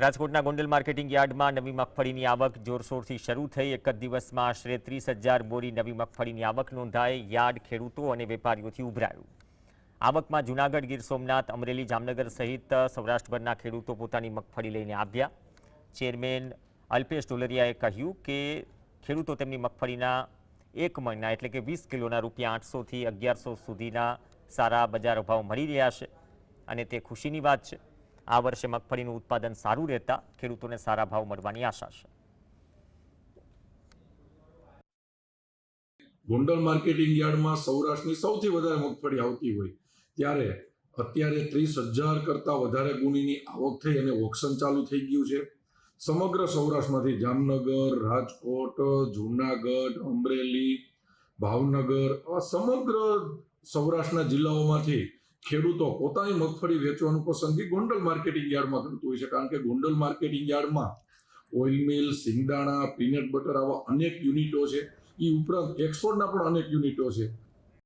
રાજકોટના ગોંડલ માર્કેટિંગ યાર્ડમાં નવી મગફળીની આવક જોરશોરથી શરૂ થઈ. એક જ દિવસમાં આશરે ત્રીસ હજાર બોરી નવી મગફળીની આવક નોંધાઈ. યાર્ડ ખેડૂતો અને વેપારીઓથી ઉભરાયું. આવકમાં જૂનાગઢ, ગીર સોમનાથ, અમરેલી, જામનગર સહિત સૌરાષ્ટ્રભરના ખેડૂતો પોતાની મગફળી લઈને આવ્યા. ચેરમેન અલ્પેશ ડોલરિયાએ કહ્યું કે ખેડૂતો તેમની મગફળીના એક મહિના એટલે કે વીસ કિલોના રૂપિયા આઠસોથી અગિયારસો સુધીના સારા બજાર ભાવ મળી રહ્યા છે અને તે ખુશીની વાત છે. આ વર્ષે મગફળીનું ઉત્પાદન સારું રહેતા ખેડૂતોને સારા ભાવ મળવાની આશા છે. ગોંડલ માર્કેટિંગ યાર્ડમાં સૌરાષ્ટ્રની સૌથી વધારે મગફળી આવતી હોય ત્યારે અત્યારે ત્રીસ હજાર કરતાં વધારે ગુણીની આવક થઈ અને ઓક્શન ચાલુ થઈ ગયું છે. સમગ્ર સૌરાષ્ટ્રમાંથી જામનગર, રાજકોટ, જૂનાગઢ, અમરેલી, ભાવનગર આ સમગ્ર સૌરાષ્ટ્રના જિલ્લાઓમાંથી ખેડૂતો પોતાની મગફળી વેચવાનું પસંદગી ગોંડલ માર્કેટિંગ યાર્ડમાં કરતું હોય છે. કારણ કે ગોંડલ માર્કેટિંગ યાર્ડમાં ઓઇલ મિલ, સિંગદાણા, પીનટ બટર આવા અનેક યુનિટો છે. એ ઉપરાંત એક્સપોર્ટના પણ અનેક યુનિટો છે.